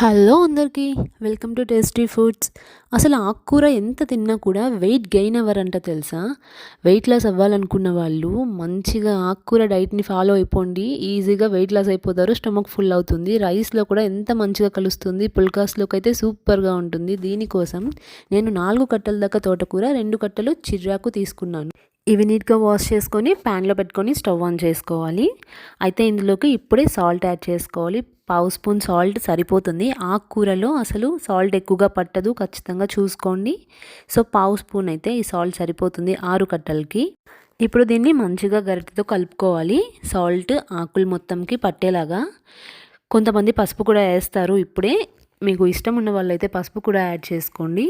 Hello అందరికీ welcome to tasty foods. అసలు ఆకుకూర ఎంత తిన్నా కూడా వెయిట్ గెయిన్ అవ్వరంట తెలుసా? వెయిట్ లాస్ అవ్వాలనుకున్న వాళ్ళు మంచిగా ఆకుకూర డైట్ని ఫాలో అయిపోండి. ఈజీగా వెయిట్ లాస్ అయిపోతారు స్టమక్ ఫుల్ అవుతుంది. రైస్లో కూడా ఎంత మంచిగా కలుస్తుంది పుల్కాస్లోకి అయితే సూపర్గా ఉంటుంది. దీనికోసం నేను నాలుగు కట్టల దాకా తోటకూర రెండు కట్టలు చిర్రాకు తీసుకున్నాను. ఇవి నీట్గా వాష్ చేసుకొని ప్యాన్లో పెట్టుకొని స్టవ్ ఆన్ చేసుకోవాలి. అయితే ఇందులోకి ఇప్పుడే సాల్ట్ యాడ్ చేసుకోవాలి. పావు స్పూన్ సాల్ట్ సరిపోతుంది. ఆకుకూరలో అసలు సాల్ట్ ఎక్కువగా పట్టదు. ఖచ్చితంగా చూసుకోండి. సో పావు స్పూన్ అయితే ఈ సాల్ట్ సరిపోతుంది ఆరు కట్టలకి. ఇప్పుడు దీన్ని మంచిగా గరిటెతో కలుపుకోవాలి. సాల్ట్ ఆకులు మొత్తంకి పట్టేలాగా. కొంతమంది పసుపు కూడా వేస్తారు ఇప్పుడే. మీకు ఇష్టం ఉన్న వాళ్ళైతే పసుపు కూడా యాడ్ చేసుకోండి.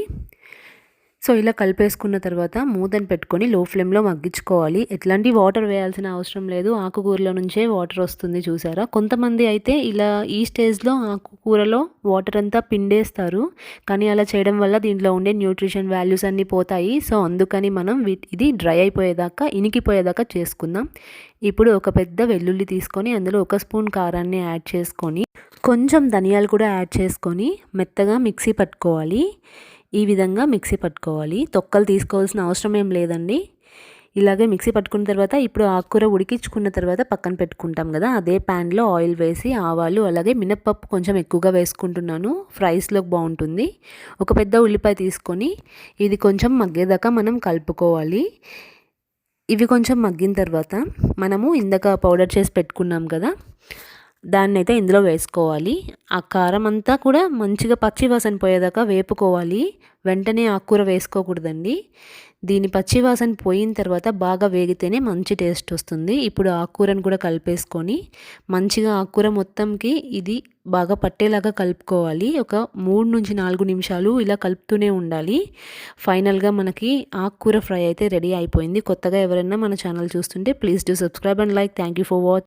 సో ఇలా కలిపేసుకున్న తర్వాత మూతను పెట్టుకొని లో ఫ్లేమ్లో మగ్గించుకోవాలి. ఎట్లాంటి వాటర్ వేయాల్సిన అవసరం లేదు. ఆకుకూరలో నుంచే వాటర్ వస్తుంది చూసారా? కొంతమంది అయితే ఇలా ఈ స్టేజ్లో ఆకుకూరలో వాటర్ అంతా పిండేస్తారు. కానీ అలా చేయడం వల్ల దీంట్లో ఉండే న్యూట్రిషన్ వాల్యూస్ అన్నీ పోతాయి. సో అందుకని మనం ఇది డ్రై అయిపోయేదాకా ఇనికిపోయేదాకా చేసుకుందాం. ఇప్పుడు ఒక పెద్ద వెల్లుల్లి తీసుకొని అందులో ఒక స్పూన్ కారాన్ని యాడ్ చేసుకొని కొంచెం ధనియాలు కూడా యాడ్ చేసుకొని మెత్తగా మిక్సీ పట్టుకోవాలి. ఈ విధంగా మిక్సీ పట్టుకోవాలి. తొక్కలు తీసుకోవాల్సిన అవసరం ఏం లేదండి. ఇలాగే మిక్సీ పట్టుకున్న తర్వాత ఇప్పుడు ఆకుకూర ఉడికించుకున్న తర్వాత పక్కన పెట్టుకుంటాం కదా అదే ప్యాన్లో ఆయిల్ వేసి ఆవాలు అలాగే మినప్పప్పు కొంచెం ఎక్కువగా వేసుకుంటున్నాను. ఫ్రైస్లోకి బాగుంటుంది. ఒక పెద్ద ఉల్లిపాయ తీసుకొని ఇది కొంచెం మగ్గేదాకా మనం కలుపుకోవాలి. ఇవి కొంచెం మగ్గిన తర్వాత మనము ఇందాక పౌడర్ చేసి పెట్టుకున్నాం కదా దాన్ని అయితే ఇందులో వేసుకోవాలి. ఆ కారం అంతా కూడా మంచిగా పచ్చి వాసన పోయేదాకా వేపుకోవాలి. వెంటనే ఆకుకూర వేసుకోకూడదండి. దీని పచ్చి వాసన పోయిన తర్వాత బాగా వేగితేనే మంచి టేస్ట్ వస్తుంది. ఇప్పుడు ఆకుకూరను కూడా కలిపేసుకొని మంచిగా ఆకుకూర మొత్తంకి ఇది బాగా పట్టేలాగా కలుపుకోవాలి. ఒక మూడు నుంచి నాలుగు నిమిషాలు ఇలా కలుపుతూనే ఉండాలి. ఫైనల్గా మనకి ఆకుకూర ఫ్రై అయితే రెడీ అయిపోయింది. కొత్తగా ఎవరైనా మన ఛానల్ చూస్తుంటే please do subscribe and like. Thank you for watch.